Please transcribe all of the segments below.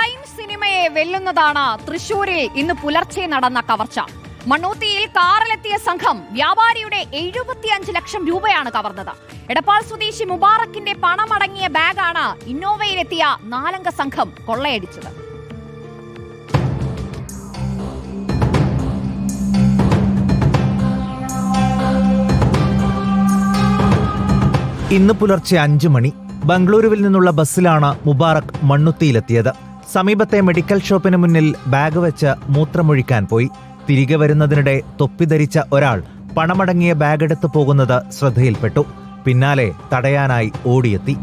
Crime സിനിമയെ വെല്ലുന്നതാണ് തൃശൂരിൽ ഇന്ന് പുലർച്ചെ നടന്ന കവർച്ച. മണ്ണൂത്തിയിൽ കാറിലെത്തിയ സംഘം വ്യാപാരിയുടെ എഴുപത്തിയഞ്ച് ലക്ഷം രൂപയാണ് കവർന്നത്. എടപ്പാൾ സ്വദേശി മുബാറക്കിന്റെ പണമടങ്ങിയ ബാഗാണ് ഇന്നോവയിലെത്തിയ നാലംഗ സംഘം കൊള്ളയടിച്ചത്. ഇന്ന് പുലർച്ചെ അഞ്ചു മണി ബംഗളൂരുവിൽ നിന്നുള്ള ബസ്സിലാണ് മുബാറക് മണ്ണുത്തിയിലെത്തിയത്. സമീപത്തെ മെഡിക്കൽ ഷോപ്പിന് മുന്നിൽ ബാഗ് വെച്ച് മൂത്രമൊഴിക്കാൻ പോയി. തിരികെ വരുന്നതിനിടെ തൊപ്പി ധരിച്ച ഒരാൾ പണമടങ്ങിയ ബാഗ് എടുത്തു പോകുന്നത് ശ്രദ്ധയിൽപ്പെട്ടു. പിന്നാലെ തടയാനായി ഓടിയെത്തി.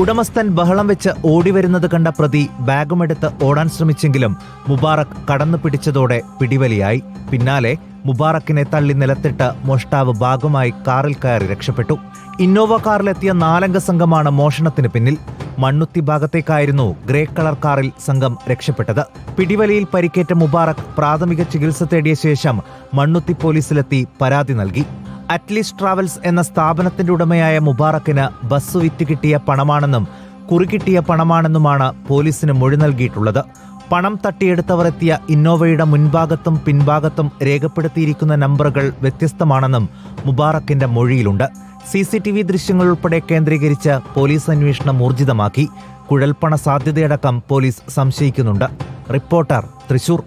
ഉടമസ്ഥൻ ബഹളം വെച്ച് ഓടിവരുന്നത് കണ്ട പ്രതി ബാഗുമെടുത്ത് ഓടാൻ ശ്രമിച്ചെങ്കിലും മുബാറക് കടന്നു പിടിച്ചതോടെ പിടിവലിയായി. പിന്നാലെ മുബാറക്കിനെ തള്ളി നിലത്തിട്ട് മോഷ്ടാവ് ഭാഗമായി കാറിൽ കയറി രക്ഷപ്പെട്ടു. ഇന്നോവ കാറിലെത്തിയ നാലംഗ സംഘമാണ് മോഷണത്തിന് പിന്നിൽ. മണ്ണുത്തി ഭാഗത്തേക്കായിരുന്നു ഗ്രേ കളർ കാറിൽ സംഘം രക്ഷപ്പെട്ടത്. പിടിവലിയിൽ പരിക്കേറ്റ മുബാറക് പ്രാഥമിക ചികിത്സ തേടിയ ശേഷം മണ്ണുത്തി പോലീസിലെത്തി പരാതി നൽകി. അറ്റ്ലീസ്റ്റ് ട്രാവൽസ് എന്ന സ്ഥാപനത്തിന്റെ ഉടമയായ മുബാറക്കിന് ബസ് വിറ്റ് കിട്ടിയ പണമാണെന്നും കുറി കിട്ടിയ പണമാണെന്നുമാണ് പോലീസിന് മൊഴി നൽകിയിട്ടുള്ളത്. പണം തട്ടിയെടുത്തവർ എത്തിയ ഇന്നോവയുടെ മുൻഭാഗത്തും പിൻഭാഗത്തും രേഖപ്പെടുത്തിയിരിക്കുന്ന നമ്പറുകൾ വ്യത്യസ്തമാണെന്നും മുബാറക്കിന്റെ മൊഴിയിലുണ്ട്. സി സി ടി വി ദൃശ്യങ്ങൾ ഉൾപ്പെടെ കേന്ദ്രീകരിച്ച് പോലീസ് അന്വേഷണം ഊർജിതമാക്കി. കുഴൽപ്പണ സാധ്യതയടക്കം പോലീസ് സംശയിക്കുന്നുണ്ട്. റിപ്പോർട്ടർ തൃശൂർ.